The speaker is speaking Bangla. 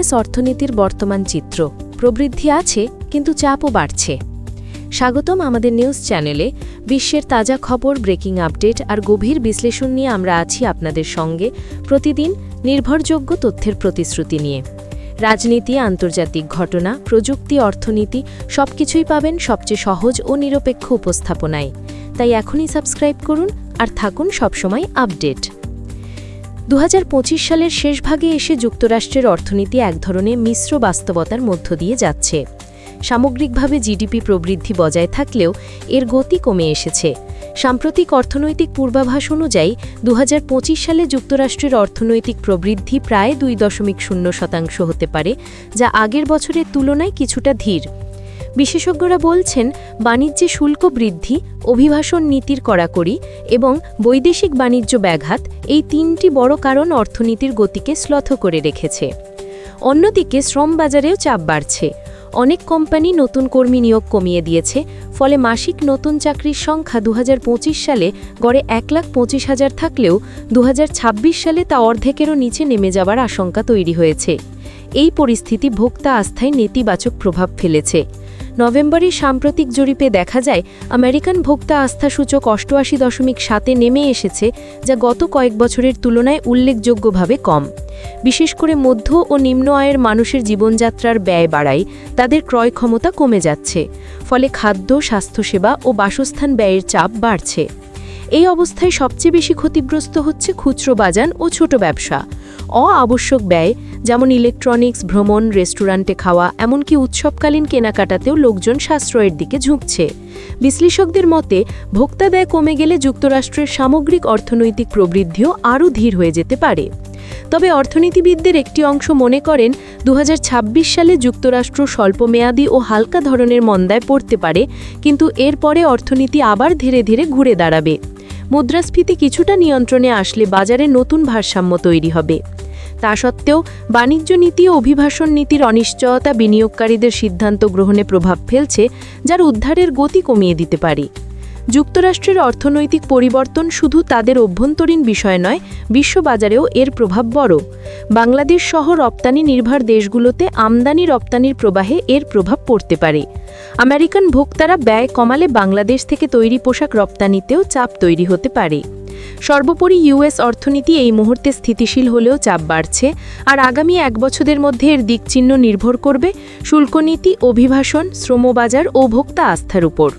ইউএস অর্থনীতির বর্তমান চিত্র। প্রবৃদ্ধি আছে, কিন্তু চাপও বাড়ছে। স্বাগতম আমাদের নিউজ চ্যানেলে। বিশ্বের তাজা খবর, ব্রেকিং আপডেট আর গভীর বিশ্লেষণ নিয়ে আমরা আছি আপনাদের সঙ্গে। প্রতিদিন নির্ভরযোগ্য তথ্যের প্রতিশ্রুতি নিয়ে। রাজনীতি, আন্তর্জাতিক ঘটনা, প্রযুক্তি, অর্থনীতি সবকিছুই পাবেন সবচেয়ে সহজ ও নিরপেক্ষ উপস্থাপনায়। তাই এখনই সাবস্ক্রাইব করুন আর থাকুন সবসময় আপডেট। দু হাজার পঁচিশ সালের শেষ ভাগে এসে যুক্তরাষ্ট্রের অর্থনীতি এক ধরনের মিশ্র বাস্তবতার মধ্য দিয়ে যাচ্ছে। সামগ্রিকভাবে জিডিপি প্রবৃদ্ধি বজায় থাকলেও এর গতি কমে এসেছে। সাম্প্রতিক অর্থনৈতিক পূর্বাভাস অনুযায়ী দু হাজার পঁচিশ সালে যুক্তরাষ্ট্রের অর্থনৈতিক প্রবৃদ্ধি প্রায় দুই দশমিক শূন্য শতাংশ হতে পারে, যা আগের বছরের তুলনায় কিছুটা ধীর। বিশেষজ্ঞরা বলছেন, বাণিজ্যে শুল্ক বৃদ্ধি, অভিবাসন নীতির কড়াকড়ি এবং বৈদেশিক বাণিজ্য ব্যাঘাত এই তিনটি বড় কারণ অর্থনীতির গতিকে শ্লথ করে রেখেছে। অন্যদিকে শ্রম বাজারেও চাপ বাড়ছে। অনেক কোম্পানি নতুন কর্মী নিয়োগ কমিয়ে দিয়েছে, ফলে মাসিক নতুন চাকরির সংখ্যা দু হাজার পঁচিশ সালে গড়ে এক লাখ পঁচিশ হাজার থাকলেও দু হাজার ছাব্বিশ সালে তা অর্ধেকেরও নিচে নেমে যাওয়ার আশঙ্কা তৈরি হয়েছে। এই পরিস্থিতি ভোক্তা আস্থায় নেতিবাচক প্রভাব ফেলেছে। নভেম্বরের সাম্প্রতিক জরিপে দেখা যায়, আমেরিকান ভোক্তা আস্থা সূচক অষ্টআশি দশমিক সাতে নেমে এসেছে, যা গত কয়েক বছরের তুলনায় উল্লেখযোগ্যভাবে কম। বিশেষ করে মধ্য ও নিম্ন আয়ের মানুষের জীবনযাত্রার ব্যয় বাড়ায়, তাদের ক্রয় ক্ষমতা কমে যাচ্ছে, ফলে খাদ্য, স্বাস্থ্যসেবা ও বাসস্থান ব্যয়ের চাপ বাড়ছে। এই অবস্থায় সবচেয়ে বেশি ক্ষতিগ্রস্ত হচ্ছে খুচরো বাজার ও ছোট ব্যবসা। অআবশ্যক ব্যয়, যেমন ইলেকট্রনিক্স ভ্রমণ রেস্টুরেন্টে খাওয়া, এমনকি উৎসবকালীন কেনাকাটাতেও লোকজন সাশ্রয়ের দিকে ঝুঁকছে। বিশ্লেষকদের মতে, ভোক্তা ব্যয় কমে গেলে যুক্তরাষ্ট্রের সামগ্রিক অর্থনৈতিক প্রবৃদ্ধিও আরও ধীর হয়ে যেতে পারে। তবে অর্থনীতিবিদদের একটি অংশ মনে করেন দু হাজার ছাব্বিশ সালে যুক্তরাষ্ট্র স্বল্পমেয়াদী ও হালকা ধরনের মন্দায় পড়তে পারে, কিন্তু এরপরে অর্থনীতি আবার ধীরে ধীরে ঘুরে দাঁড়াবে। মুদ্রাস্ফীতি কিছুটা নিয়ন্ত্রণে আসলে বাজারে নতুন ভারসাম্য তৈরি হবে। তা সত্ত্বেও বাণিজ্য নীতি ও অভিভাষণ নীতির অনিশ্চয়তা বিনিয়োগকারীদের সিদ্ধান্ত গ্রহণে প্রভাব ফেলছে, যার উদ্ধারের গতি কমিয়ে দিতে পারে। যুক্তরাষ্ট্রের অর্থনৈতিক পরিবর্তন শুধু তাদের অভ্যন্তরীণ বিষয় নয়, বিশ্ববাজারেও এর প্রভাব বড়। বাংলাদেশ সহ রপ্তানি নির্ভর দেশগুলোতে আমদানি রপ্তানির প্রবাহে এর প্রভাব পড়তে পারে। আমেরিকান ভোক্তারা ব্যয় কমালে বাংলাদেশ থেকে তৈরি পোশাক রপ্তানিতেও চাপ তৈরি হতে পারে। সর্বোপরি ইউএস অর্থনীতি এই মুহূর্তে স্থিতিশীল হলেও চাপ বাড়ছে আর আগামী এক বছরের মধ্যে এর দিকচিহ্ন নির্ভর করবে শুল্কনীতি অভিবাসন শ্রমবাজার ও ভোক্তা আস্থার উপর।